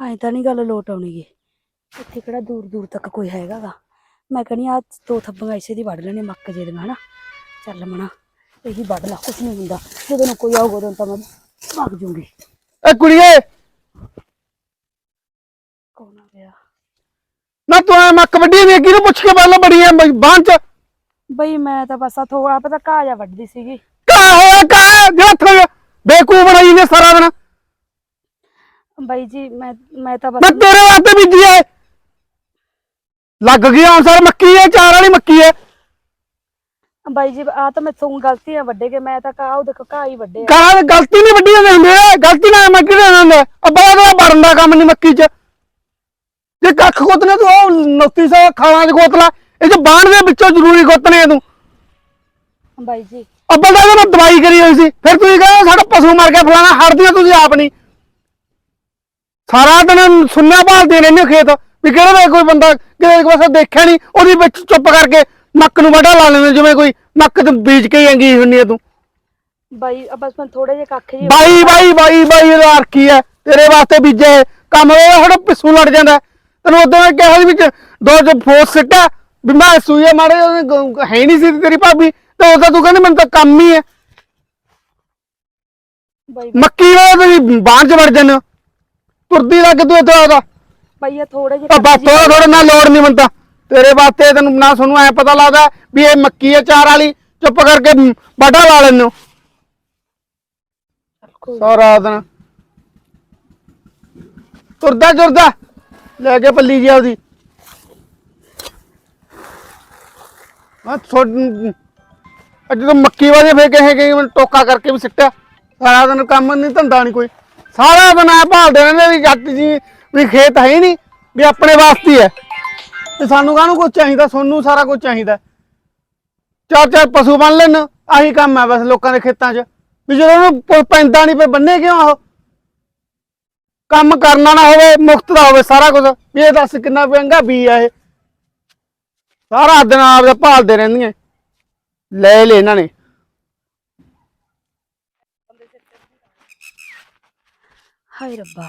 ਐਂ ਤਾਂ ਨਹੀਂ ਗੱਲ ਲੋਟ ਆਉਣੀ ਗੀ। ਇੱਥੇ ਕਿਹੜਾ ਦੂਰ ਦੂਰ ਤੱਕ ਕੋਈ ਹੈਗਾਗਾ ਮੈਂ ਕਹਿੰਦੀ ਆ ਦੋ ਥੱਬੀਆਂ ਇਸੇ ਦੀ ਵੱਢ ਲੈਣੇ ਮੱਕ ਜੇ ਦੀਆਂ ਹਨਾ। ਚੱਲ ਮਣਾ ਇਹੀ ਵੱਢ ਲਾ ਕੁਛ ਨਹੀਂ ਹੁੰਦਾ। ਜਦੋਂ ਨੂੰ ਕੋਈ ਆਊਗਾ ਉਦੋਂ ਤਾਂ ਮੈਂ ਭੱਗ ਜੂੰਗੀ। ਏ ਕੁੜੀਏ! ਕੌਣ ਆ ਗਿਆ? ਨਾ ਤੂੰ ਐ ਮੱਕ ਵੱਡੀ ਨੇ ਕਿਹਨੂੰ ਪੁੱਛ ਕੇ ਪਹਿਲਾਂ ਬੜੀ ਐ ਬਾਂਹ ਚ? ਬਈ ਮੈਂ ਤਾਂ ਬਸ ਆ ਥੋੜਾ ਪਤਾ ਘਾਹ ਜਾ ਵੱਢਦੀ ਸੀਗੀ। ਕਾ ਹੋਇਆ ਕਾ ਜਿਹੜਾ ਥੋ ਬੇਕੂ ਬਣਾਈ ਨੇ ਸਾਰਾ ਦਿਨ। ਬਾਈ ਜੀ ਮੈਂ ਮੈਂ ਤਾਂ ਮੈਂ ਬਸ ਤੇਰੇ ਵਾਸਤੇ ਬੀਜੀ ਐ। ਲੱਗ ਗਈ ਹੁਣ ਸਰ ਮੱਕੀ ਐ ਚਾਰ ਵਾਲੀ ਮੱਕੀ ਐ। ਬਾਈ ਜੀ ਆ ਤਾਂ ਮੈਥੋਂ ਗਲਤੀਆਂ ਵੱਡੇ ਕੇ ਮੈਂ ਤਾਂ ਘਾਹ ਉਹ ਦੇਖੋ ਘਾਹ ਹੀ ਵੱਡੇ ਆ। ਕਹਾ ਗਲਤੀ ਨਹੀਂ ਵੱਡੀ ਹੁੰਦੀ ਹੁੰਦੀ ਗਲਤੀ ਨਾਲ ਮੱਕੀ ਦੇ ਹੁੰਦੇ ਅੱਬਾ ਦਾ ਬੜਨ ਦਾ ਕੰਮ ਨਹੀਂ ਮੱਕੀ ਚ। ਜੇ ਕੱਖ ਖੋਤਨੇ ਤੂੰ ਉਹ 2900 ਖਾਲਾਂ ਚ ਖੋਤ ਲਾ ਇਹ ਚ ਬਾਣ ਦੇ ਵਿੱਚੋਂ ਜ਼ਰੂਰੀ ਖੋਤਨੇ ਆ ਤੂੰ। ਬਾਈ ਜੀ। ਅੱਬਲ ਦਾ ਮੈਂ ਦਵਾਈ ਕਰੀ ਹੋਈ ਸੀ ਫਿਰ ਤੁਸੀਂ ਕਹਿੰਦੇ ਸਾਡਾ ਪਸ਼ੂ ਮਰ ਗਿਆ ਫਲਾਣਾ ਹੜਦੀਆਂ ਤੁਸੀਂ ਆਪ ਨਹੀਂ ਸਾਰਾ ਦਿਨ ਸੁਣਿਆ ਭਾਲਦੇ ਰਹਿੰਦੇ ਹੋ ਖੇਤ ਵੀ ਕਿਹੜੇ ਵੇ ਕੋਈ ਬੰਦਾ ਕਿਹਦੇ ਪਾਸੇ ਦੇਖਿਆ ਨਹੀਂ ਉਹਦੇ ਵਿੱਚ ਚੁੱਪ ਕਰਕੇ ਨੱਕ ਨੂੰ ਵੱਢਾ ਲਾ ਲੈਂਦੇ ਜਿਵੇਂ ਕੋਈ ਨੱਕ ਤੇ ਬੀਜ ਕੇ ਅੰਗੀ ਹੁੰਨੀ ਆ ਤੂੰ। ਬਾਈ ਆ ਬਸ ਮੈਂ ਥੋੜੇ ਜਿਹੇ ਕੱਖ ਜੀ ਬਾਈ ਬਾਈ ਬਾਈ ਬਾਈ ਇਹਦਾ ਅਰਥ ਕੀ ਹੈ ਤੇਰੇ ਵਾਸਤੇ ਬੀਜੇ ਕੰਮ ਉਹ ਥੋੜਾ ਪਿੱਸੂ ਲੜ ਜਾਂਦਾ। ਤੈਨੂੰ ਉਦੋਂ ਮੈਂ ਕਿਹਾ ਸੀ ਵਿੱਚ ਦੋ ਜੋ ਫੋਰਸ ਸਿੱਟਾ ਵੀ ਮੈਂ ਸੂਏ ਮਾਰੇ ਉਹਨੇ ਗ- ਹੈ ਨਹੀਂ ਸੀ ਤੇਰੀ ਭਾਬੀ ਤੇ ਉਦੋਂ ਤੂੰ ਕਹਿੰਦੀ ਮੈਨੂੰ ਤਾਂ ਕੰਮ ਹੀ ਹੈ। ਬਾਈ ਮੱਕੀ ਵਾਲਾ ਤੁਸੀਂ ਬਾਂਹ ਚ ਵੜ ਜਾਂਦੇ ਹੋ। ਤੁਰਦੀ ਲੱਗ ਤੂੰ ਇੱਥੇ ਉਹਦਾ ਬਾਈ ਆ ਥੋੜੇ ਜਿਹੇ ਬਸ ਥੋੜਾ ਥੋੜਾ ਨਾਲ ਲੋੜ ਨਹੀਂ ਮੰਨਦਾ ਤੇਰੇ ਵਾਸਤੇ ਤੈਨੂੰ ਨਾ ਸਾਨੂੰ ਐ ਪਤਾ ਲੱਗਦਾ ਵੀ ਇਹ ਮੱਕੀ ਹੈ ਚਾਰ ਵਾਲੀ ਚੁੱਪ ਕਰਕੇ ਬਾਡਾ ਲਾ ਕੋਈ- ਸਾਰਾ ਦਿਨ। ਤੁਰਦਾ ਤੁਰਦਾ। ਲੈ ਕੇ ਪੱਲੀ ਜੀ ਆਪਦੀ। ਆ ਥੋੜ ਅੱਜ ਤਾਂ ਮੱਕੀ ਵਾਲੇ ਫੇਰ ਕਹੇ ਕਿ ਟੋਕਾ ਕਰਕੇ ਵੀ ਸਿੱਟਿਆ। ਸਾਰਾ ਦਿਨ ਕੰਮ ਨਹੀਂ ਧੰਦਾ ਨਹੀਂ ਕੋਈ। ਸਾਰਾ ਦਿਨ ਆ ਭਾਲਦੇ ਰਹਿੰਦੇ ਵੀ ਜੱਟ ਜੀ, ਵੀ ਖੇਤ ਹੈ ਹੀ ਨਹੀਂ, ਵੀ ਆਪਣੇ ਵਾਸਤੇ ਹੀ ਹੈ। ਤੇ ਸਾਨੂੰ ਕਾਹਨੂੰ ਕੁਝ ਚਾਹੀਦਾ? ਸੋਨੂੰ ਸਾਰਾ ਕੁਝ ਚਾਹੀਦਾ ਚਾਰ ਚਾਰ ਪਸ਼ੂ ਬੰਨ ਲੈਣ, ਆਹੀ ਕੰਮ ਹੈ ਬਸ ਲੋਕਾਂ ਦੇ ਖੇਤਾਂ 'ਚ। ਵੀ ਜਦੋਂ ਉਹਨੂੰ ਪੈਂਦਾ ਨਹੀਂ ਪਏ ਬੰਨੇ ਕਿਉਂ ਉਹ? ਕੰਮ ਕਰਨਾ ਨਾ ਹੋਵੇ ਮੁਫਤ ਦਾ ਹੋਵੇ ਸਾਰਾ ਕੁਝ ਵੀ ਇਹ ਦੱਸ ਕਿੰਨਾ ਮਹਿੰਗਾ ਬੀ ਆ ਇਹ। ਸਾਰਾ ਦਿਨ ਆਪਦਾ ਭਾਲਦੇ ਰਹਿੰਦੀਆਂ। ਲੈ ਲੈ ਇਹਨਾਂ ਨੇ। ਹਾਏ ਰੱਬਾ।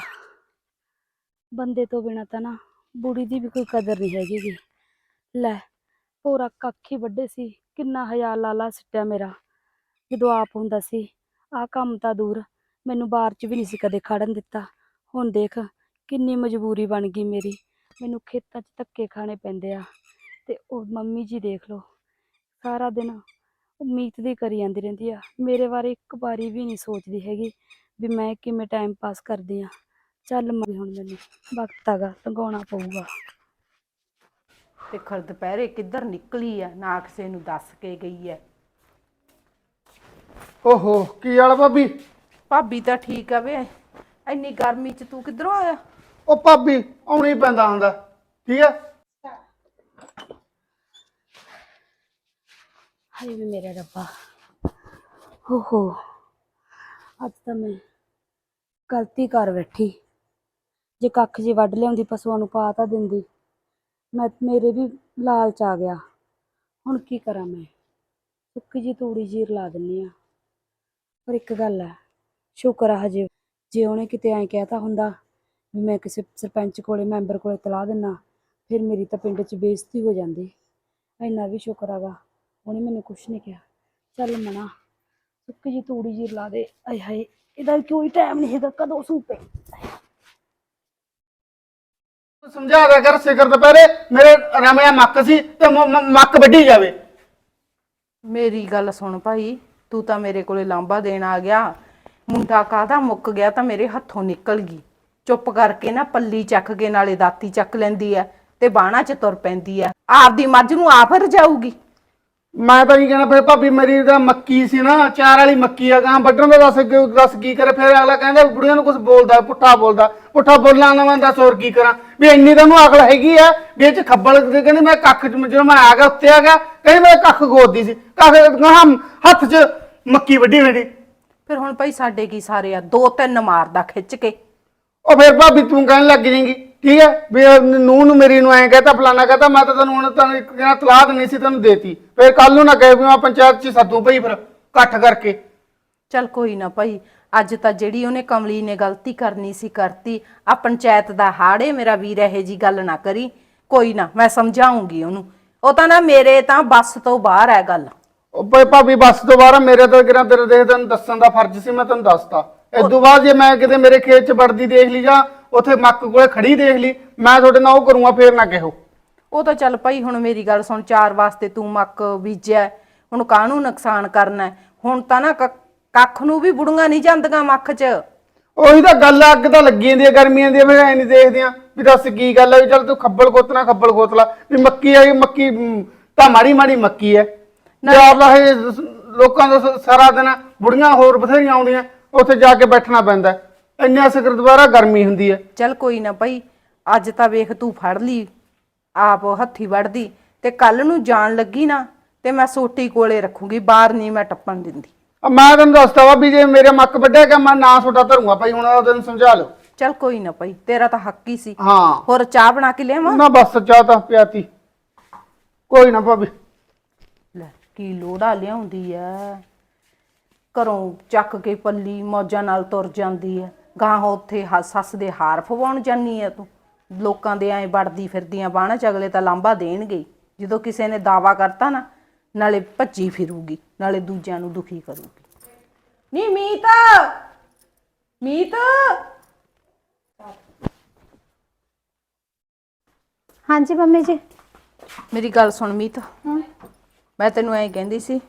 ਬੰਦੇ ਤੋਂ ਬਿਨਾ ਤਾਂ ਨਾ ਬੁੜੀ ਦੀ ਵੀ ਕੋਈ ਕਦਰ ਨਹੀਂ ਹੈਗੀ ਗੀ। ਲੈ ਪੂਰਾ ਕੱਖ ਹੀ ਵੱਡੇ ਸੀ, ਕਿੰਨਾ ਹਯਾ ਲਾਲਾ ਸਿੱਟਿਆ ਮੇਰਾ। ਜਦੋਂ ਆਪ ਹੁੰਦਾ ਸੀ, ਆਹ ਕੰਮ ਤਾਂ ਦੂਰ, ਮੈਨੂੰ ਬਾਹਰ 'ਚ ਵੀ ਨਹੀਂ ਸੀ ਕਦੇ ਖੜਨ ਦਿੱਤਾ। ਹੁਣ ਦੇਖ, ਕਿੰਨੀ ਮਜਬੂਰੀ ਬਣ ਗਈ ਮੇਰੀ। ਮੈਨੂੰ ਖੇਤਾਂ 'ਚ ਧੱਕੇ ਖਾਣੇ ਪੈਂਦੇ ਆ। ਤੇ ਉਹ ਮੰਮੀ ਜੀ ਦੇਖ ਲਓ, ਸਾਰਾ ਦਿਨ ਉਮੀਦ ਦੀ ਕਰੀ ਜਾਂਦੀ ਰਹਿੰਦੀ ਆ। ਮੇਰੇ ਬਾਰੇ ਇੱਕ ਵਾਰੀ ਵੀ ਨਹੀਂ ਸੋਚਦੀ ਹੈਗੀ। ਵੀ ਮੈਂ ਕਿਵੇਂ ਟਾਈਮ ਪਾਸ ਕਰਦੀ ਆ। ਚੱਲ ਮੈਂ ਹੁਣ ਮੈਨੂੰ ਵਕਤ ਹੈਗਾ ਲੰਘਾਉਣਾ ਪਊਗਾ। ਤੇ ਖਰ ਦੁਪਹਿਰੇ ਕਿੱਧਰ ਨਿਕਲੀ ਐ? ਨਾ ਕਿਸੇ ਨੂੰ ਦੱਸ ਕੇ ਗਈ ਐ। ਓਹੋ ਕੀ ਵਾਲਾ ਭਾਬੀ? ਭਾਬੀ ਤਾਂ ਠੀਕ ਆ ਵੇ। ਇੰਨੀ ਗਰਮੀ ਚ ਤੂੰ ਕਿੱਧਰੋਂ ਆਇਆ? ਉਹ ਭਾਬੀ ਆਉਣੀ ਪੈਂਦਾ ਹੁੰਦਾ। ਠੀਕ ਹੈ ਹਾਏ ਵੇ ਮੇਰਾ ਰੱਬਾ। ਹੋ ਹੋ ਅੱਜ ਤਾਂ ਮੈਂ ਗਲਤੀ ਕਰ ਬੈਠੀ। ਜੇ ਕੱਖ ਜੀ ਵੱਢ ਲਿਆਉਂਦੀ, ਪਸ਼ੂਆਂ ਨੂੰ ਪਾ ਤਾਂ ਦਿੰਦੀ। ਮੈਂ, ਮੇਰੇ ਵੀ ਲਾਲਚ ਆ ਗਿਆ। ਹੁਣ ਕੀ ਕਰਾਂ ਮੈਂ? ਸੁੱਕੀ ਜੀ ਤੂੜੀ ਜੀਰ ਲਾ ਦਿੰਨੀ ਆ। ਪਰ ਇੱਕ ਗੱਲ ਹੈ ਸ਼ੁਕਰ ਆ ਹਜੇ। ਜੇ ਉਹਨੇ ਕਿਤੇ ਐਂ ਕਹਿਤਾ ਹੁੰਦਾ ਵੀ ਮੈਂ ਕਿਸੇ ਸਰਪੰਚ ਕੋਲੇ, ਮੈਂਬਰ ਕੋਲੇ ਤਲਾ ਦਿੰਨਾ, ਫਿਰ ਮੇਰੀ ਤਾਂ ਪਿੰਡ 'ਚ ਬੇਇੱਜ਼ਤੀ ਹੋ ਜਾਂਦੀ। ਇੰਨਾ ਵੀ ਸ਼ੁਕਰ ਹੈਗਾ, ਉਹਨੇ ਮੈਨੂੰ ਕੁਛ ਨਹੀਂ ਕਿਹਾ। ਚੱਲ ਮਣਾ ਸੁੱਕੀ ਜੀ ਤੂੜੀ ਜੀਰ ਲਾ ਦੇ। ਆਏ ਹਾਏ। ਇਹਦਾ ਕੋਈ ਟਾਈਮ ਨਹੀਂ ਹੈਗਾ ਕਦੋਂ ਸੂਪੇ ਸਮਝਾ ਦਿਆ ਕਰ ਸਿਖਰ ਦੁਪਹਿਰੇ ਮੇਰੇ ਰਮਿਆ ਮੱਕ ਸੀ ਤੇ ਮ- ਮ- ਮੱਕ ਵੱਢੀ ਜਾਵੇ। ਮੇਰੀ ਗੱਲ ਸੁਣ ਭਾਈ ਤੂੰ ਤਾਂ ਮੇਰੇ ਕੋਲੇ ਲਾਂਬਾ ਦੇਣ ਆ ਗਿਆ। ਮੁੰਡਾ ਕਾਹਦਾ ਮੁੱਕ ਗਿਆ ਤਾਂ ਮੇਰੇ ਹੱਥੋਂ ਨਿਕਲ ਗਈ। ਚੁੱਪ ਕਰਕੇ ਨਾ ਪੱਲੀ ਚੱਕ ਕੇ ਨਾਲੇ ਦਾਤੀ ਚੱਕ ਲੈਂਦੀ ਐ ਤੇ ਬਾਣਾ ਚ ਤੁਰ ਪੈਂਦੀ ਐ। ਆਪਦੀ ਮੱਝ ਨੂੰ ਆਪ ਰਜਾਊਗੀ। ਮੈਂ ਤਾਂ ਕੀ ਕਹਿਣਾ ਫਿਰ ਭਾਬੀ ਮੇਰੀ ਤਾਂ ਮੱਕੀ ਸੀ ਨਾ ਚਾਰ ਵਾਲੀ ਮੱਕੀ ਆ ਗਾਂ ਵੱਢਣ ਦਾ ਦੱਸ ਕਿਉਂ- ਦੱਸ ਕੀ ਕਰੇ? ਫਿਰ ਅਗਲਾ ਕਹਿੰਦਾ ਬੁੜੀਆਂ ਨੂੰ ਕੁਝ ਬੋਲਦਾ ਪੁੱਠਾ ਬੋਲਦਾ। ਪੁੱਠਾ ਬੋਲਣਾ ਨਾ ਮੈਂ ਦੱਸ ਹੋਰ ਕੀ ਕਰਾਂ? ਵੀ ਇੰਨੀ ਤਾਂ ਉਹਨੂੰ ਅਕਲ ਹੈਗੀ ਆ ਵੀ ਇਹ ਚ ਖੱਬਲ ਤੇ ਕਹਿੰਦੀ ਮੈਂ ਕੱਖ ਚ ਜਦੋਂ ਮੈਂ ਆ ਗਿਆ ਉੱਤੇ ਆ ਗਿਆ ਕਹਿੰਦੀ ਮੈਂ ਕੱਖ ਗੋਦਦੀ ਸੀ। ਕੱਖ ਗਾਹਾਂ ਹੱਥ 'ਚ ਮੱਕੀ ਵੱਢੀ ਮੇਰੀ ਫਿਰ ਹੁਣ ਭਾਈ ਸਾਡੇ ਕੀ ਸਾਰੇ ਆ? ਦੋ ਤਿੰਨ ਮਾਰਦਾ ਖਿੱਚ ਕੇ। ਉਹ ਫਿਰ ਭਾਬੀ ਤੂੰ ਕਹਿਣ ਲੱਗ ਜਾਏਂਗੀ। ਠੀਕ ਹੈ? ਵੀ ਨੂੰ ਨੂੰ ਮੇਰੀ ਨੂੰ ਐਂ ਕਹਤਾ ਫਲਾਣਾ ਕਹਤਾ ਮੈਂ ਤਾਂ ਤੈਨੂੰ ਹੁਣ ਤੈਨੂੰ ਇੱਕ ਜਣਾ ਤਲਾਕ ਨਹੀਂ ਸੀ ਤੈਨੂੰ ਦੇਤੀ। ਫਿਰ ਕੱਲ ਨੂੰ ਨਾ ਕਹੇ ਵੀ ਮੈਂ ਪੰਚਾਇਤ 'ਚ ਸੱਦੂ ਭਈ ਫਿਰ ਇਕੱਠ ਕਰਕੇ। ਚੱਲ ਕੋਈ ਨਾ ਭਾਈ ਅੱਜ ਤਾਂ ਜਿਹੜੀ ਉਹਨੇ ਕਮਲੀ ਨੇ ਗਲਤੀ ਕਰਨੀ ਸੀ ਕਰਤੀ ਆ ਪੰਚਾਇਤ ਦਾ ਹਾੜੇ ਮੇਰਾ ਵੀਰ ਇਹੋ ਜੀ ਗੱਲ ਨਾ ਕਰੀ। ਕੋਈ ਨਾ ਮੈਂ ਸਮਝਾਉਂਗੀ ਉਹਨੂੰ। ਉਹ ਤਾਂ ਨਾ ਮੇਰੇ ਤਾਂ ਬੱਸ ਤੋਂ ਬਾਹਰ ਹੈ ਗੱਲ। ਉਹ ਭਾਈ ਭਾਬੀ ਬੱਸ ਤੋਂ ਬਾਹਰ ਆ, ਮੇਰੇ ਤਾਂ ਕਿਰਾਂ ਤੇਰੇ ਦੇਖ ਤੈਨੂੰ ਦੱਸਣ ਦਾ ਫਰਜ਼ ਸੀ ਮੈਂ ਤੈਨੂੰ ਦੱਸਤਾ। ਇਦੋਂ ਬਾਅਦ ਜੇ ਮੈਂ ਕਿਤੇ ਮੇਰੇ ਖੇਤ 'ਚ ਵੜਦੀ ਦੇਖ ਲਈ ਜਾਂ ਉੱਥੇ ਮੱਕ ਕੋਲੇ ਖੜੀ ਦੇਖ ਲਈ ਮੈਂ ਤੁਹਾਡੇ ਨਾਲ ਉਹ ਕਰੂੰਗਾ ਫੇਰ ਨਾ ਕਿਹੋ। ਉਹ ਤਾਂ ਚੱਲ ਭਾਈ ਹੁਣ ਮੇਰੀ ਗੱਲ ਸੁਣ ਚਾਰ ਵਾਸਤੇ ਤੂੰ ਮੱਕ ਬੀਜਿਆ ਹੈ, ਹੁਣ ਕਾਹਨੂੰ ਨੁਕਸਾਨ ਕਰਨਾ ਹੈ? ਹੁਣ ਤਾਂ ਨਾ ਕ- ਕੱਖ ਨੂੰ ਵੀ ਬੁੜੀਆਂ ਨਹੀਂ ਜਾਂਦੀਆਂ ਮੱਖ 'ਚ। ਉਹੀ ਤਾਂ ਗੱਲ ਆ, ਅੱਗ ਤਾਂ ਲੱਗੀ ਜਾਂਦੀ ਆ ਗਰਮੀਆਂ ਦੀ ਫਿਰ ਐ ਨਹੀਂ ਦੇਖਦੇ ਆ ਵੀ ਦੱਸ ਕੀ ਗੱਲ ਆ ਵੀ ਚੱਲ ਤੂੰ ਖੱਬਲ ਖੋਤਣਾ ਖੱਬਲ ਖੋਤਲਾ ਵੀ ਮੱਕੀ ਆ ਮੱਕੀ ਮ, ਤਾਂ ਮਾੜੀ ਮਾੜੀ ਮੱਕੀ ਐ ਜੇ ਆਪਦਾ ਇਹ ਲੋਕਾਂ ਦਾ ਸ- ਸਾਰਾ ਦਿਨ ਬੁੜੀਆਂ ਹੋਰ ਬਥੇਰੀਆਂ ਆਉਂਦੀਆਂ ਉੱਥੇ ਜਾ ਕੇ ਬੈਠਣਾ ਪੈਂਦਾ। ਇੰਨਾ ਸਿਕਰ ਦੁਬਾਰਾ ਗਰਮੀ ਹੁੰਦੀ ਐ ਚੱਲ ਕੋਈ ਨਾ ਭਾਈ ਅੱਜ ਤਾਂ ਵੇਖ ਤੂੰ ਫੜ ਲਈ ਆਪ ਹੱਥੀ ਵੜਦੀ ਤੇ ਕੱਲ ਨੂੰ ਜਾਣ ਲੱਗੀ ਨਾ ਤੇ ਮੈਂ ਸੋਟੀ ਕੋਲੇ ਰੱਖੂਗੀ ਬਾਹਰ ਨਹੀਂ ਮੈਂ ਟੱਪਣ ਦਿੰਦੀ। ਆ ਮੈਂ ਤੈਨੂੰ ਦੱਸਤਾ ਵਾ ਵੀ ਜੇ ਮੇਰੇ ਮੱਕ ਵੱਢਿਆ ਗਿਆ ਮੈਂ ਨਾ ਛੋਟਾ ਧਰੂੰਗਾ ਭਾਈ ਹੁਣ ਉਹਦੇ ਨੂੰ ਸਮਝਾ ਲਓ। ਚੱਲ ਕੋਈ ਨਾ ਭਾਈ ਤੇਰਾ ਤਾਂ ਹੱਕ ਹੀ ਸੀ। ਹਾਂ। ਹੋਰ ਚਾਹ ਬਣਾ ਕੇ ਲਿਆਵਾਂ? ਨਾ ਬਸ ਚਾਹ ਤਾਂ ਪਿਆਤੀ। ਕੋਈ ਨਾ ਭਾਬੀ। ਲੈ ਕੀ ਲੋੜਾ ਲਿਆਉਂਦੀ ਐ। ਘਰੋਂ ਚੱਕ ਕੇ ਪੱਲੀ ਮੌਜਾਂ ਨਾਲ ਤੁਰ ਜਾਂਦੀ ਐ। ਗਾਂ ਉੱਥੇ ਹ- ਸੱਸ ਦੇ ਹਾਰ ਫਵਾਉਣ ਜਾਨੀ ਐ ਤੂੰ। ਲੋਕਾਂ ਦੇ ਐ ਵੜਦੀ ਫਿਰਦੀਆਂ ਬਾਣਾ ਚ ਅਗਲੇ ਤਾਂ ਲਾਂਬਾ ਦੇਣਗੇ ਹੀ। ਜਦੋਂ ਕਿਸੇ ਨੇ ਦਾਵਾ ਕਰਤਾ ਨਾ ਨਾਲੇ ਭੱਜੀ ਫਿਰੂਗੀ ਨਾਲੇ ਦੂਜਿਆਂ ਨੂੰ ਦੁਖੀ ਕਰੂਗੀ। ਨੀ ਮੀਤ! ਮੀਤ! ਹਾਂਜੀ ਮੰਮੀ ਜੀ। ਮੇਰੀ ਗੱਲ ਸੁਣ ਮੀਤ। ਮੈਂ ਤੈਨੂੰ ਐਂ ਕਹਿੰਦੀ ਸੀ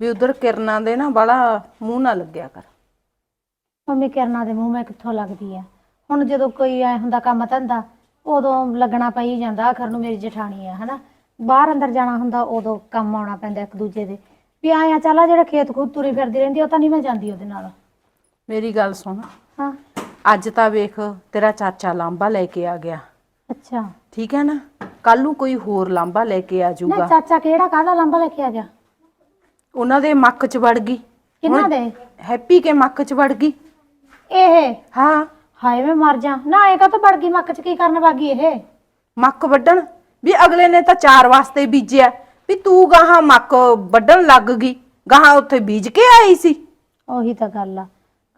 ਵੀ ਉਧਰ ਕਿਰਨਾਂ ਦੇ ਨਾ ਬੜਾ ਮੂੰਹ ਨਾ ਲੱਗਿਆ ਕਰ। ਮੰਮੀ ਕਿਰਨਾਂ ਦੇ ਮੂੰਹ ਮੈਂ ਕਿੱਥੋਂ ਲੱਗਦੀ ਆ? ਹੁਣ ਜਦੋਂ ਕੋਈ ਐ ਹੁੰਦਾ ਕੰਮ ਧੰਦਾ ਉਦੋਂ ਲੱਗਣਾ ਪਈ ਜਾਂਦਾ ਆਖਰ ਨੂੰ ਮੇਰੀ ਜਠਾਣੀ ਆ ਹਨਾ? ਬਾਹਰ ਅੰਦਰ ਜਾਣਾ ਹੁੰਦਾ ਉਦੋਂ ਕੰਮ ਆਉਣਾ ਪੈਂਦਾ ਇੱਕ ਦੂਜੇ ਦੇ। ਵੀ ਆਇਆ ਚੱਲਾ ਜਿਹੜਾ ਖੇਤ ਖੂਤ ਤੁਰੀ ਫਿਰਦੀ ਰਹਿੰਦੀ ਉਹ ਤਾਂ ਨਹੀਂ ਮੈਂ ਜਾਂਦੀ ਉਹਦੇ ਨਾਲ। ਮੇਰੀ ਗੱਲ ਸੁਣ। ਹਾਂ। ਅੱਜ ਤਾਂ ਵੇਖ ਤੇਰਾ ਚਾਚਾ ਲਾਂਬਾ ਲੈ ਕੇ ਆ ਗਿਆ। ਅੱਛਾ। ਠੀਕ ਹੈ ਨਾ? ਕੱਲ ਨੂੰ ਕੋਈ ਹੋਰ ਲਾਂਬਾ ਲੈ ਕੇ ਆ ਨਾ ਜਾਊਗਾ। ਚਾਚਾ ਕਿਹੜਾ ਕਾਹਦਾ ਲੰਬਾ ਲੈ ਕੇ ਆ ਗਿਆ? ਉਹਨਾਂ ਦੇ ਮੱਕ 'ਚ ਵੜ ਗਈ। ਕਿੰਨਾ ਦੇ? ਹੈਪੀ ਕੇ ਮੱਕ 'ਚ ਵੜ ਗਈ। ਇਹ? ਹਾਂ। ਹਾਏ ਮੈਂ ਮਰ ਜਾ। ਨਾ ਇਹ ਕਾ ਤਾਂ ਵੜ ਗਈ ਮੱਕ ਚ? ਕੀ ਕਰਨ ਵਾਗੀ ਇਹ? ਮੱਕ ਵੱਢਣ? ਵੀ ਅਗਲੇ ਨੇ ਤਾਂ ਚਾਰ ਵਾਸਤੇ ਬੀਜਿਆ। ਵੀ ਤੂੰ ਗਾਹਾਂ ਮੱਕ ਵੱਢਣ ਲੱਗ ਗਈ। ਗਾਹਾਂ ਉੱਥੇ ਬੀਜ ਕੇ ਆਈ ਸੀ। ਉਹੀ ਤਾਂ ਗੱਲ ਆ।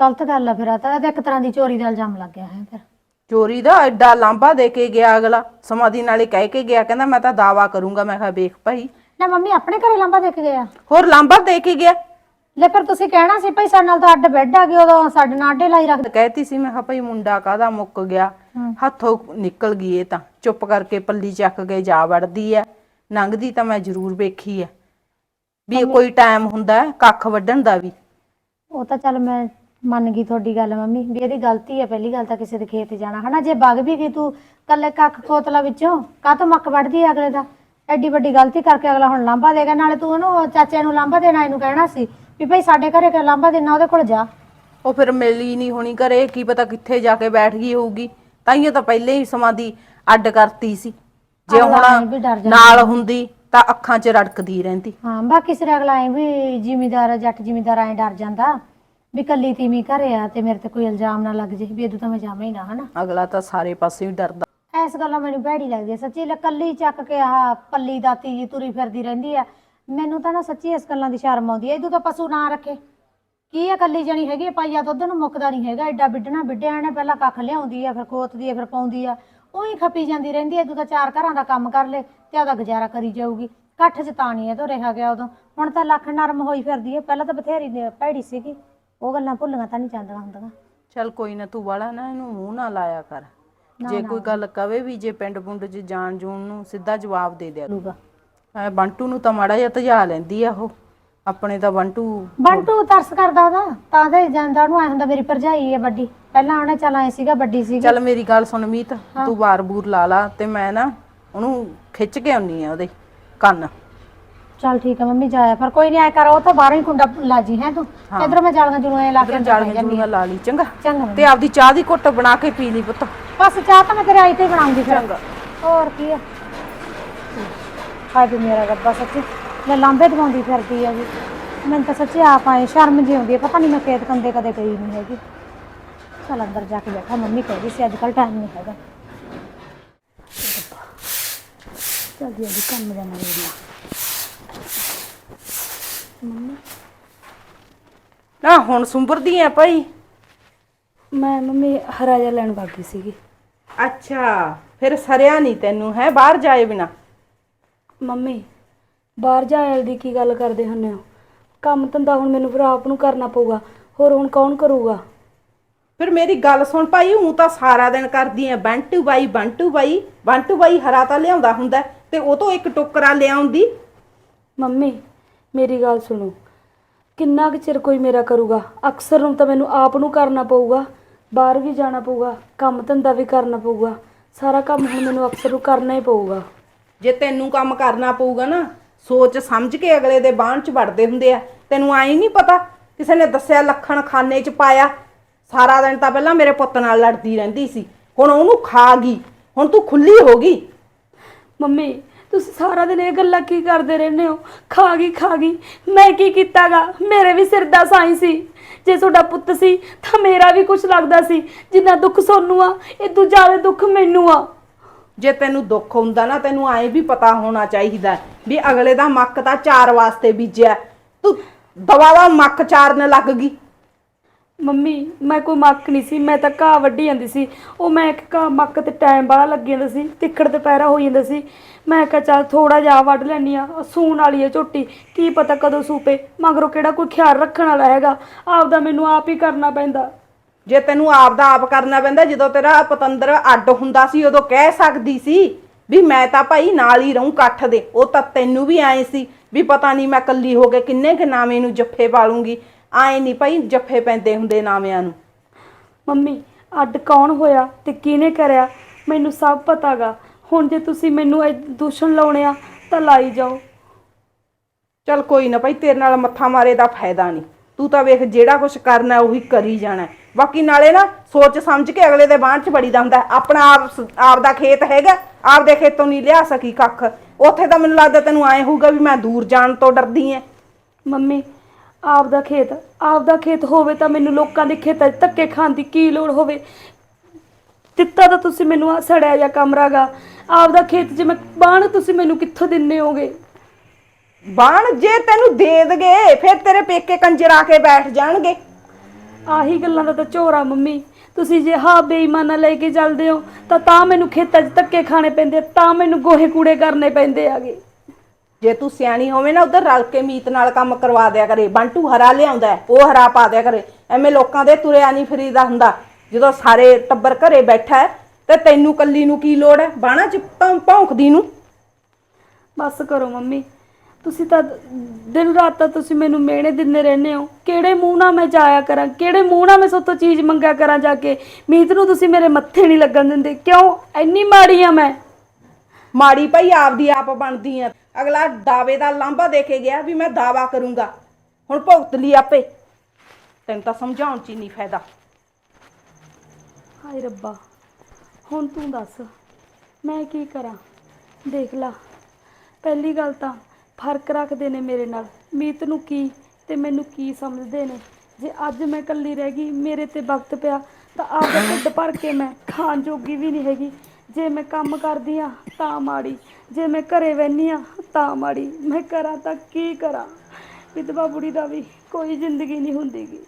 ਗਲਤ ਗੱਲ ਆ ਫਿਰ ਆ ਤਾਂ। ਇੱਕ ਤਰ੍ਹਾਂ ਦੀ ਚੋਰੀ ਦਾ ਇਲਜ਼ਾਮ ਲੱਗ ਗਿਆ ਹੈ ਫਿਰ। ਚੋਰੀ ਦਾ ਐਡਾ ਲਾਂਬਾ ਦੇ ਕੇ ਗਿਆ ਅਗਲਾ। ਸਮਾਧੀ ਨਾਲੇ ਕਹਿ ਕੇ ਗਿਆ। ਕਹਿੰਦਾ ਮੈਂ ਤਾਂ ਦਾਵਾ ਕਰੂੰਗਾ। ਮੈਂ ਕਿਹਾ ਵੇਖ ਭਾਈ। ਨਾ ਮੰਮੀ ਆਪਣੇ ਘਰੇ ਲੰਬਾ ਦੇ ਕੇ ਗਿਆ? ਹੋਰ ਲਾਂਬਾ ਦੇ ਕੇ ਗਿਆ। ਲੈ ਫਿਰ ਤੁਸੀਂ ਕਹਿਣਾ ਸੀ ਭਾਈ ਸਾਡੇ ਨਾਲ ਤਾਂ ਅੱਡ ਬੈੱਡ ਆ ਗਏ ਉਦੋਂ ਸਾਡੇ ਨਾਲ ਆਡੇ ਲਾਈ ਰੱਖ ਕਹਿਤੀ ਸੀ ਮੈਂ ਕਿਹਾ ਭਾਈ ਮੁੰਡਾ ਕਾਦਾ ਮੁੱਕ ਗਿਆ? ਹੱਥੋਂ ਨਿਕਲ ਗਈ ਇਹ ਤਾਂ। ਚੁੱਪ ਕਰਕੇ ਪੱਲੀ ਚੱਕ ਕੇ ਜਾ ਵੜਦੀ ਐ। ਲੰਘਦੀ ਤਾਂ ਮੈਂ ਜ਼ਰੂਰ ਵੇਖੀ ਐ। ਵੀ ਇਹ ਕੋਈ ਟਾਈਮ ਹੁੰਦਾ ਹੈ ਕੱਖ ਵੱਢਣ ਦਾ ਵੀ। ਉਹ ਤਾਂ ਚੱਲ ਮੈਂ ਮੰਨ ਗਈ ਤੁਹਾਡੀ ਗੱਲ ਮੰਮੀ ਵੀ ਇਹਦੀ ਗਲਤੀ ਹੈ ਪਹਿਲੀ ਗੱਲ ਤਾਂ ਕਿਸੇ ਦੇ ਖੇਤ ਜਾਣਾ। ਹਨਾ ਜੇ ਵਗ ਵੀ ਗਈ ਤੂੰ ਕੱਲੇ ਕੱਖ ਖੋਤਲਾ ਵਿੱਚੋਂ ਕਾਹ ਤੋਂ ਮੱਕ ਵੱਢਦੀ ਹੈ ਅਗਲੇ ਦਾ? ਐਡੀ ਵੱਡੀ ਗਲਤੀ ਕਰਕੇ ਅਗਲਾ ਹੁਣ ਲਾਂਭਾ ਦੇਗਾ। ਨਾਲੇ ਤੂੰ ਉਹਨੂੰ ਚਾਚੇ ਨੂੰ ਲਾਂਭਾ ਦੇਣਾ ਇਹਨੂੰ ਕਹਿਣਾ ਸੀ। ਵੀ ਭਾਈ ਸਾਡੇ ਘਰੇ ਕਿ ਲਾਂਭਾ ਦੇਣਾ ਉਹਦੇ ਕੋਲ ਜਾ। ਉਹ ਫਿਰ ਮਿਲੀ ਨਹੀਂ ਹੋਣੀ ਘਰੇ ਕੀ ਪਤਾ ਕਿੱਥੇ ਜਾ ਕੇ ਬੈਠ ਗਈ ਹੋਊਗੀ। ਤਾਈਓ ਤਾਂ ਪਹਿਲੇ ਹੀ ਸਮਾਧੀ ਅੱਡ ਕਰਤੀ ਸੀ। ਜੇ ਅਗਲਾ ਐਂ ਵੀ ਡਰ ਹੁਣ ਨਾਲ ਹੁੰਦੀ ਤਾਂ ਅੱਖਾਂ 'ਚ ਰੜਕਦੀ ਰਹਿੰਦੀ। ਹਾਂ ਬਾਕੀ ਸਿਰ ਅਗਲਾ ਐ ਵੀ ਜ਼ਿਮੀਦਾਰ ਜੱਟ ਜ਼ਿਮੀਦਾਰ ਐ ਡਰ ਜਾਂਦਾ ਵੀ ਕੱਲੀ ਤੀਵੀਂ ਘਰੇ ਆ ਤੇ ਮੇਰੇ ਤੇ ਕੋਈ ਇਲਜ਼ਾਮ ਨਾ ਲੱਗ ਜੇ ਵੀ ਇਦੋਂ ਤਾਂ ਮੈਂ ਜਾਵਾਂ ਹੀ ਨਾ ਹਨਾ। ਅਗਲਾ ਤਾਂ ਸਾਰੇ ਪਾਸੇ ਹੀ ਡਰਦਾ। ਐਸ ਗੱਲੋਂ ਮੈਨੂੰ ਭੈੜੀ ਲੱਗਦੀ ਹੈ ਸੱਚੀ ਲੈ ਕੱਲੀ ਚੱਕ ਕੇ ਆਹ ਪੱਲੀ ਦਾਤੀ ਜੀ ਤੁਰੀ ਫਿਰਦੀ ਰਹਿੰਦੀ ਆ। ਮੈਨੂੰ ਤਾਂ ਨਾ ਸੱਚੀ ਇਸ ਗੱਲਾਂ ਦੀ ਸ਼ਰਮ ਆਉਂਦੀ ਹੈ। ਇਦੋਂ ਤਾਂ ਪਸ਼ੂ ਨਾ ਰੱਖੇ। ਕੀ ਆ ਕੱਲੀ ਜਣੀ ਹੈਗੀ ਆ, ਪਾਈਆ ਦੁੱਧ ਨੂੰ ਮੁੱਕਦਾ ਨਹੀਂ ਹੈਗਾ। ਐਡਾ ਬਿੱਡਣਾ ਬਿੱਡਿਆ ਨੇ ਪਹਿਲਾਂ ਕੱਖ ਲਿਆਉਂਦੀ ਆ ਫਿਰ ਖੋਤਦੀ ਆ ਫਿਰ ਪਾਉਂਦੀ ਆ। ਉਹੀ ਖੱਪੀ ਜਾਂਦੀ ਰਹਿੰਦੀ ਐ ਇਦੋਂ ਤਾਂ ਚਾਰ ਘਰਾਂ ਦਾ ਕੰਮ ਕਰ ਲੇ ਤੇ ਆਦਾ ਗੁਜ਼ਾਰਾ ਕਰੀ ਜਾਊਗੀ। ਇਕੱਠ ਚ ਤਾਂ ਨਹੀਂ ਇਹ ਤੋਂ ਰਿਹਾ ਗਿਆ ਉਦੋਂ। ਹੁਣ ਤਾਂ ਲੱਖ ਨਰਮ ਹੋਈ ਫਿਰਦੀ ਐ ਪਹਿਲਾਂ ਤਾਂ ਬਥੇਰੀ ਨੇ- ਭੈੜੀ ਸੀਗੀ। ਉਹ ਗੱਲਾਂ ਭੁੱਲੀਆਂ ਤਾਂ ਨਹੀਂ ਜਾਂਦੀਆਂ ਹੁੰਦੀਆਂ। ਚੱਲ ਕੋਈ ਨਾ ਤੂੰ ਵਾਲਾ ਨਾ ਇਹਨੂੰ ਮੂੰਹ ਨਾ ਲਾਇਆ ਕਰ। ਜੇ ਕੋਈ ਗੱਲ ਕਵੇ ਵੀ ਜੇ ਪਿੰਡ ਪੁੰਡ 'ਚ ਜਾਣ ਜੂਣ ਨੂੰ ਸਿੱਧਾ ਜਵਾਬ ਦੇ ਦਿਆ ਲੂਗਾ ਐ ਬੰਟੂ ਨੂੰ ਤਾਂ ਮਾੜਾ ਜਿਹਾ ਤਜਾ ਲੈਂਦੀ ਆ ਉਹ। ਆਪਣੇ ਤਾਂ ਬੰਟੂ ਬੰਟੂ ਤਰਸ ਕਰਦਾ ਉਹਦਾ ਤਾਂ ਤੇ ਜਾਂਦਾ ਉਹਨੂੰ ਐ ਹੁੰਦਾ ਮੇਰੀ ਭਰਜਾਈ ਹੈ ਵੱਡੀ। ਪਹਿਲਾਂ ਉਹਨੇ ਚੱਲ ਐ ਸੀਗਾ ਵੱਡੀ ਸੀਗੀ। ਚੱਲ ਮੇਰੀ ਗੱਲ ਸੁਣ ਮੀਤ ਤੂੰ ਵਾਰ ਬੂਰ ਲਾ ਲਾ ਤੇ ਮੈਂ ਨਾ ਉਹਨੂੰ ਖਿੱਚ ਕੇ ਆਉਣੀ ਆ ਉਹਦੇ ਕੰਨ। ਚੱਲ ਠੀਕ ਹੈ ਮੰਮੀ ਜਾਇਆ ਪਰ ਕੋਈ ਨਹੀਂ ਆਇਆ ਕਰ ਉਹ ਤਾਂ ਬਾਹਰੋਂ ਹੀ ਕੁੰਡਾ ਲਾਜੀ ਹੈ ਤੂੰ। ਇਧਰੋਂ ਮੈਂ ਜਾਲਾਂ ਜੁਨੂੰ ਐ ਲਾ ਕੇ ਜਾਲੀਆਂ ਜੂਲੀਆਂ ਲਾ ਲਈ ਚੰਗਾ। ਤੇ ਆਪਦੀ ਚਾਹ ਦੀ ਘੁੱਟ ਬਣਾ ਕੇ ਪੀ ਲਈ ਪੁੱਤ। ਬਸ ਚਾਹ ਤਾਂ ਮੈਂ ਤੇਰੇ ਆਈ ਤੇ ਬਣਾਉਂਗੀ ਫਿਰ। ਹੋਰ ਕੀ ਆ? ਹਾਏ ਵੀ ਮੇਰਾ ਰੱਬਾ ਸੱਚੀ। ਮੈਂ ਲਾਂਬੇ ਦਵਾਉਂਦੀ ਫਿਰਦੀ ਆ ਜੀ। ਮੈਨੂੰ ਤਾਂ ਸੱਚੀ ਆਪ ਆਏ ਸ਼ਰਮ ਜਿਹੀ ਆਉਂਦੀ ਹੈ ਪਤਾ ਨਹੀਂ ਮੈਂ ਖੇਤ ਕੰਦੇ ਕਦੇ ਗਈ ਨਹੀਂ ਹੈਗੀ। ਚੱਲ ਅੰਦਰ ਜਾ ਕੇ ਬੈਠਾ ਮੰਮੀ ਕਹਿੰਦੀ ਸੀ ਅੱਜ ਕੱਲ ਟਾਈਮ ਨਹੀਂ ਹੈਗਾ। ਚੱਲ ਜੀ ਅੱਜ ਕੰਮ ਜਾਣਾ ਵੇਲਾ ਮੰਮੀ? ਨਾ ਹੁਣ ਸੁੰਬਰਦੀ ਆ ਭਾਈ। ਮੈਂ ਮੰਮੀ ਹਰਾ ਜਿਹਾ ਲੈਣ ਬਾਕੀ ਸੀਗੀ। ਅੱਛਾ ਫਿਰ ਸਰਿਆ ਨਹੀਂ ਤੈਨੂੰ ਹੈ? ਬਾਹਰ ਜਾਏ ਬਿਨਾ। ਮੰਮੀ ਬਾਹਰ ਜਾਏ ਦੀ ਕੀ ਗੱਲ ਕਰਦੇ ਹੁੰਨੇ ਹੋ? ਕੰਮ ਧੰਦਾ ਹੁਣ ਮੈਨੂੰ ਫਿਰ ਆਪ ਨੂੰ ਕਰਨਾ ਪਊਗਾ ਹੋਰ ਹੁਣ ਕੌਣ ਕਰੂਗਾ? ਫਿਰ ਮੇਰੀ ਗੱਲ ਸੁਣ ਭਾਈ ਹੂੰ ਤਾਂ ਸਾਰਾ ਦਿਨ ਕਰਦੀ ਐ ਬੰਟੂ ਬਾਈ ਬੰਟੂ ਬਾਈ ਬੰਟੂ ਬਾਈ ਹਰਾ ਤਾਂ ਲਿਆਉਂਦਾ ਹੁੰਦਾ ਤੇ ਉਹ ਤੋਂ ਇੱਕ ਟੋਕਰਾ ਲਿਆਉਂਦੀ। ਮੰਮੀ ਮੇਰੀ ਗੱਲ ਸੁਣੋ ਕਿੰਨਾ ਕੁ ਚਿਰ ਕੋਈ ਮੇਰਾ ਕਰੂਗਾ? ਅਕਸਰ ਨੂੰ ਤਾਂ ਮੈਨੂੰ ਆਪ ਨੂੰ ਕਰਨਾ ਪਊਗਾ ਬਾਹਰ ਵੀ ਜਾਣਾ ਪਊਗਾ ਕੰਮ ਧੰਦਾ ਵੀ ਕਰਨਾ ਪਊਗਾ ਸਾਰਾ ਕੰਮ ਹੁਣ ਮੈਨੂੰ ਅਕਸਰ ਨੂੰ ਕਰਨਾ ਹੀ ਪਊਗਾ। ਜੇ ਤੈਨੂੰ ਕੰਮ ਕਰਨਾ ਪਊਗਾ ਨਾ, ਸੋਚ ਸਮਝ ਕੇ ਅਗਲੇ ਦੇ ਬਾਣ ਚ ਵੜਦੇ ਹੁੰਦੇ ਆ। ਤੈਨੂੰ ਆਈ ਨਹੀਂ ਪਤਾ ਕਿਸੇ ਨੇ ਦੱਸਿਆ ਲੱਖਣ ਖਾਨੇ ਚ ਪਾਇਆ? ਸਾਰਾ ਦਿਨ ਤਾਂ ਪਹਿਲਾਂ ਮੇਰੇ ਪੁੱਤ ਨਾਲ ਲੜਦੀ ਰਹਿੰਦੀ ਸੀ। ਹੁਣ ਉਹਨੂੰ ਖਾ ਗਈ। ਹੁਣ ਤੂੰ ਖੁੱਲੀ ਹੋ ਗਈ। ਮੰਮੀ, ਤੁਸੀਂ ਸਾਰਾ ਦਿਨ ਇਹ ਗੱਲਾਂ ਕੀ ਕਰਦੇ ਰਹਿੰਦੇ ਹੋ? ਖਾ ਗਈ ਖਾ ਗਈ। ਮੈਂ ਕੀ ਕੀਤਾਗਾ? ਮੇਰੇ ਵੀ ਸਿਰ ਦਾ ਸਾਈ ਸੀ। ਜੇ ਤੁਹਾਡਾ ਪੁੱਤ ਸੀ ਤਾਂ ਮੇਰਾ ਵੀ ਕੁਝ ਲੱਗਦਾ ਸੀ। ਜਿੰਨਾ ਦੁੱਖ ਸੋਨੂੰ ਆ, ਇਹ ਦੂਜਾ ਜ਼ਿਆਦਾ ਦੁੱਖ ਮੈਨੂੰ ਆ। ਜੇ ਤੈਨੂੰ ਦੁੱਖ ਹੁੰਦਾ ਨਾ, ਤੈਨੂੰ ਐਂ ਵੀ ਪਤਾ ਹੋਣਾ ਚਾਹੀਦਾ ਵੀ ਅਗਲੇ ਦਾ ਮੱਕ ਤਾਂ ਚਾਰ ਵਾਸਤੇ ਬੀਜਿਆ ਤੂੰ ਦਵਾਵਾ ਮੱਕ ਚਾਰਨ ਲੱਗ ਗਈ। ਮੰਮੀ, ਮੈਂ ਕੋਈ ਮੱਕ ਨਹੀਂ ਸੀ, ਮੈਂ ਤਾਂ ਘਾਹ ਵੱਢੀ ਜਾਂਦੀ ਸੀ। ਉਹ ਮੈਂ ਇੱਕ ਘਾਹ ਮੱਕ ਤੇ ਟਾਈਮ ਬਾਹਲਾ ਲੱਗ ਜਾਂਦਾ ਸੀ, ਤਿੱਖੜ ਦੁਪਹਿਰਾ ਹੋ ਜਾਂਦਾ ਸੀ। ਮੈਂ ਕਿਹਾ ਚੱਲ ਥੋੜਾ ਜਿਹਾ ਵੱਢ ਲੈਣੀ ਆ ਸੂਣ ਵਾਲੀ ਹੈ ਝੋਟੀ, ਕੀ ਪਤਾ ਕਦੋਂ ਸੂਪੇ, ਮਗਰੋਂ ਕਿਹੜਾ ਕੋਈ ਖਿਆਲ ਰੱਖਣ ਵਾਲਾ ਹੈਗਾ। ਆਪਦਾ ਮੈਨੂੰ ਆਪ ਹੀ ਕਰਨਾ ਪੈਂਦਾ। ਜੇ ਤੈਨੂੰ ਆਪ ਦਾ ਆਪ ਕਰਨਾ ਪੈਂਦਾ ਜਦੋਂ ਤੇਰਾ ਪਤੰਦਰ ਅੱਡ ਹੁੰਦਾ ਸੀ ਉਦੋਂ ਕਹਿ ਸਕਦੀ ਸੀ ਵੀ ਮੈਂ ਤਾਂ ਭਾਈ ਨਾਲ ਹੀ ਰਹੂੰ ਇਕੱਠ ਦੇ। ਉਹ ਤਾਂ ਤੈਨੂੰ ਵੀ ਆਏ ਸੀ ਵੀ ਪਤਾ ਨਹੀਂ ਮੈਂ ਕੱਲੀ ਹੋ ਕੇ ਕਿੰਨੇ ਕੁ ਨਾਵੇਂ ਨੂੰ ਜੱਫੇ ਪਾਲੂੰਗੀ। ਆਏ ਨਹੀਂ ਭਾਈ ਜੱਫੇ ਪੈਂਦੇ ਹੁੰਦੇ ਨਾਵਿਆਂ ਨੂੰ। ਮੰਮੀ ਅੱਡ ਕੌਣ ਹੋਇਆ ਤੇ ਕਿਹਨੇ ਕਰਿਆ? ਮੈਨੂੰ ਸਭ ਪਤਾਗਾ। ਹੁਣ ਜੇ ਤੁਸੀਂ ਮੈਨੂੰ ਇਹ ਦੂਸ਼ਣ ਲਾਉਣੇ ਆ ਤਾਂ ਲਾਈ ਜਾਓ। ਚਲ ਕੋਈ ਨਾ ਭਾਈ ਤੇਰੇ ਨਾਲ ਮੱਥਾ ਮਾਰੇ ਦਾ ਫਾਇਦਾ ਨਹੀਂ। ਤੂੰ ਤਾਂ ਵੇਖ ਜਿਹੜਾ ਕੁਝ ਕਰਨਾ ਉਹੀ ਕਰੀ ਜਾਣਾ। ਬਾਕੀ ਨਾਲੇ ਨਾ ਸੋਚ ਸਮਝ ਕੇ ਅਗਲੇ ਦੇ ਬਾਂਹ 'ਚ ਬੜੀਦਾ ਹੁੰਦਾ। ਆਪਣਾ ਆਪ ਆਪ ਦਾ ਖੇਤ ਹੈਗਾ ਆਪਦੇ ਖੇਤੋਂ ਨਹੀਂ ਲਿਆ ਸਕੀ ਕੱਖ। ਉੱਥੇ ਤਾਂ ਮੈਨੂੰ ਲੱਗਦਾ ਤੈਨੂੰ ਐ ਹੋਊਗਾ ਵੀ ਮੈਂ ਦੂਰ ਜਾਣ ਤੋਂ ਡਰਦੀ ਐ। ਮੰਮੀ ਆਪਦਾ ਖੇਤ ਆਪਦਾ ਖੇਤ ਹੋਵੇ ਤਾਂ ਮੈਨੂੰ ਲੋਕਾਂ ਦੇ ਖੇਤਾਂ 'ਚ ਧੱਕੇ ਖਾਣ ਦੀ ਕੀ ਲੋੜ ਹੋਵੇ? ਦਿੱਤਾ ਤਾਂ ਤੁਸੀਂ ਮੈਨੂੰ ਆ ਸੜਿਆ ਜਾਂ ਕਮਰਾਗਾ। ਆਪਦਾ ਖੇਤ ਜੇ ਮੈਂ ਬਾਣ ਤੁਸੀਂ ਮੈਨੂੰ ਕਿੱਥੋਂ ਦਿੰਨੇ ਹੋਗੇ? ਬਾਣ ਜੇ ਤੈਨੂੰ ਦੇ ਦਗੇ ਫਿਰ ਤੇਰੇ ਪੇਕੇ ਕੰਜਰ ਆ ਕੇ ਬੈਠ ਜਾਣਗੇ। ਆਹੀ ਗੱਲਾਂ ਦਾ ਤਾਂ ਝੋਰਾ ਮੰਮੀ। ਤੁਸੀਂ ਜੇ ਹਾਂ ਬੇਈਮਾਨਾ ਲੈ ਕੇ ਚੱਲਦੇ ਹੋ ਤਾਂ ਤਾਂ ਮੈਨੂੰ ਖੇਤਾਂ 'ਚ ਧੱਕੇ ਖਾਣੇ ਪੈਂਦੇ ਤਾਂ ਮੈਨੂੰ ਗੋਹੇ ਕੂੜੇ ਕਰਨੇ ਪੈਂਦੇ ਆਗੇ। ਜੇ ਤੂੰ ਸਿਆਣੀ ਹੋਵੇਂ ਨਾ ਉਧਰ ਰਲ ਕੇ ਮੀਤ ਨਾਲ ਕੰਮ ਕਰਵਾ ਦਿਆ ਕਰੇ। ਬੰਟੂ ਹਰਾ ਲਿਆਉਂਦਾ ਹੈ, ਉਹ ਹਰਾ ਪਾ ਦਿਆ ਕਰੇ। ਐਵੇਂ ਲੋਕਾਂ ਦੇ ਤੁਰਿਆ ਨਹੀਂ ਫਰੀਦਾ ਹੁੰਦਾ। ਜਦੋਂ ਸਾਰੇ ਟੱਬਰ ਘਰੇ ਬੈਠਾ ਹੈ ਤੇ ਤੈਨੂੰ ਕੱਲੀ ਨੂੰ ਕੀ ਲੋੜ ਹੈ? ਬਾਣਾ ਚ ਭੌਂ- ਭੌਂਕਦੀ ਨੂੰ। ਬਸ ਕਰੋ ਮੰਮੀ ਤੁਸੀਂ ਤਾਂ ਦਿਨ ਰਾਤ ਤਾਂ ਤੁਸੀਂ ਮੈਨੂੰ ਮਿਹਣੇ ਦਿੰਦੇ ਰਹਿੰਦੇ ਹੋ। ਕਿਹੜੇ ਮੂੰਹ ਨਾਲ ਮੈਂ ਜਾਇਆ ਕਰਾਂ? ਕਿਹੜੇ ਮੂੰਹ ਨਾਲ ਮੈਂ ਸੋਤੋਂ ਚੀਜ਼ ਮੰਗਿਆ ਕਰਾਂ ਜਾ ਕੇ? ਮੀਤ ਨੂੰ ਤੁਸੀਂ ਮੇਰੇ ਮੱਥੇ ਨਹੀਂ ਲੱਗਣ ਦਿੰਦੇ। ਕਿਉਂ? ਇੰਨੀ ਮਾੜੀ ਆ ਮੈਂ। ਮਾੜੀ ਭਾਈ ਆਪਦੀ ਆਪ ਬਣਦੀ ਆ। ਅਗਲਾ ਦਾਵੇ ਦਾ ਲਾਂਭਾ ਦੇ ਕੇ ਗਿਆ ਵੀ ਮੈਂ ਦਾਵਾ ਕਰੂੰਗਾ। ਹੁਣ ਭੁਗਤ ਲਈ ਆਪੇ। ਤੈਨੂੰ ਤਾਂ ਸਮਝਾਉਣ ਚ ਹੀ ਨਹੀਂ ਫਾਇਦਾ। ਹਾਏ ਰੱਬਾ ਹੁਣ ਤੂੰ ਦੱਸ ਮੈਂ ਕੀ ਕਰਾਂ? ਦੇਖ ਲਾ ਪਹਿਲੀ ਗੱਲ ਤਾਂ ਫ਼ਰਕ ਰੱਖਦੇ ਨੇ ਮੇਰੇ ਨਾਲ। ਮੀਤ ਨੂੰ ਕੀ ਤੇ ਮੈਨੂੰ ਕੀ ਸਮਝਦੇ ਨੇ? ਜੇ ਅੱਜ ਮੈਂ ਇਕੱਲੀ ਰਹਿ ਗਈ, ਮੇਰੇ ਤੇ ਵਕਤ ਪਿਆ, ਤਾਂ ਆਪਦਾ ਢਿੱਡ ਭਰ ਕੇ ਮੈਂ ਖਾਣ ਜੋਗੀ ਵੀ ਨਹੀਂ ਹੈਗੀ। ਜੇ ਮੈਂ ਕੰਮ ਕਰਦੀ ਆ ਤਾਂ ਮਾੜੀ। ਜੇ ਮੈਂ ਘਰੇ ਬੈਠੀ ਆ ਤਾਂ ਮਾੜੀ। ਮੈਂ ਕਰਾਂ ਤਾਂ ਕੀ ਕਰਾਂ? ਵਿਧਵਾ ਬੁੜੀ ਦਾ ਵੀ ਕੋਈ ਜ਼ਿੰਦਗੀ ਨਹੀਂ ਹੁੰਦੀਗੀ।